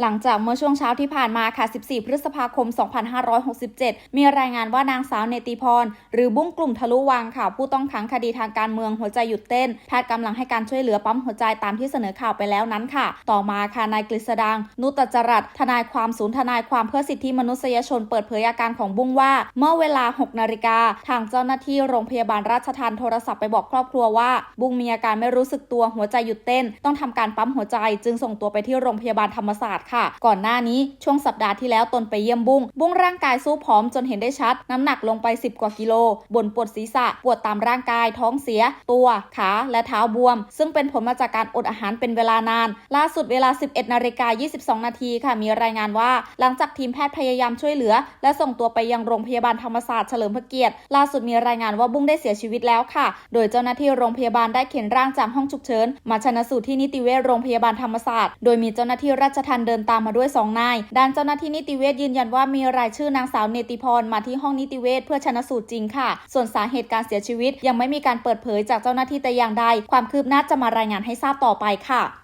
หลังจากเมื่อช่วงเช้าที่ผ่านมาค่ะ 14 พฤษภาคม 2567 มีรายงานว่านางสาวเนติพร หรือบุ้งกลุ่มทะลุวังค่ะ ผู้ต้องขังคดีทางการเมืองหัวใจหยุดเต้น แพทย์กำลังให้การช่วยเหลือปั๊มหัวใจตามที่เสนอข่าวไปแล้วนั้นค่ะ ต่อมาค่ะนายกฤษดัง นุตจรัตทนายความศูนย์ทนายความเพื่อสิทธิมนุษยชนเปิดเผยอาการของบุ้งว่า เมื่อเวลา 6 นาฬิกาทางเจ้าหน้าที่โรงพยาบาลราชทันโทรศัพท์ไปบอกครอบครัวว่า บุ้งมีอาการไม่รู้สึกตัวหัวใจหยุดเต้น ต้องทำการปั๊มหัวใจ จึงส่งตัวไปที่โรงพยาบาลธรรมศาสตร์ค่ะ ก่อนหน้านี้ช่วงสัปดาห์ที่แล้วตนไปเยี่ยมบุ้ง บุ้งร่างกายสู้ผอมจนเห็นได้ชัด น้ำหนักลงไป 10 กว่ากิโลบ่นปวดศีรษะ ปวดตามร่างกาย ท้องเสีย ตัว ขา และเท้าบวม ซึ่งเป็นผลมาจากการอดอาหารเป็นเวลานาน ล่าสุดเวลา 11นาฬิกา22 นาทีค่ะ มีรายงานว่า หลังจากทีมแพทย์พยายามช่วยเหลือ และส่งตัวไปยังโรงพยาบาลธรรมศาสตร์เฉลิมพระเกียรติ ล่าสุดมีรายงานว่าบุ้งได้เสียชีวิตแล้วค่ะ โดยเจ้าหน้าที่โรงพยาบาลได้เข็นร่างจากห้องฉุกเฉินมาชันสูตรที่นิติเวชโรงพยาบาลธรรมศาสตร์ โดยมีเจ้าหน้าที่ราชทัณฑ์เดินตามมาด้วยสองนาย ด้านเจ้าหน้าที่นิติเวชยืนยันว่ามีรายชื่อนางสาวเนติพรมาที่ห้องนิติเวชเพื่อชนะสูตรจริงค่ะ ส่วนสาเหตุการเสียชีวิตยังไม่มีการเปิดเผยจากเจ้าหน้าที่แต่อย่างใด ความคืบหน้าจะมารายงานให้ทราบต่อไปค่ะ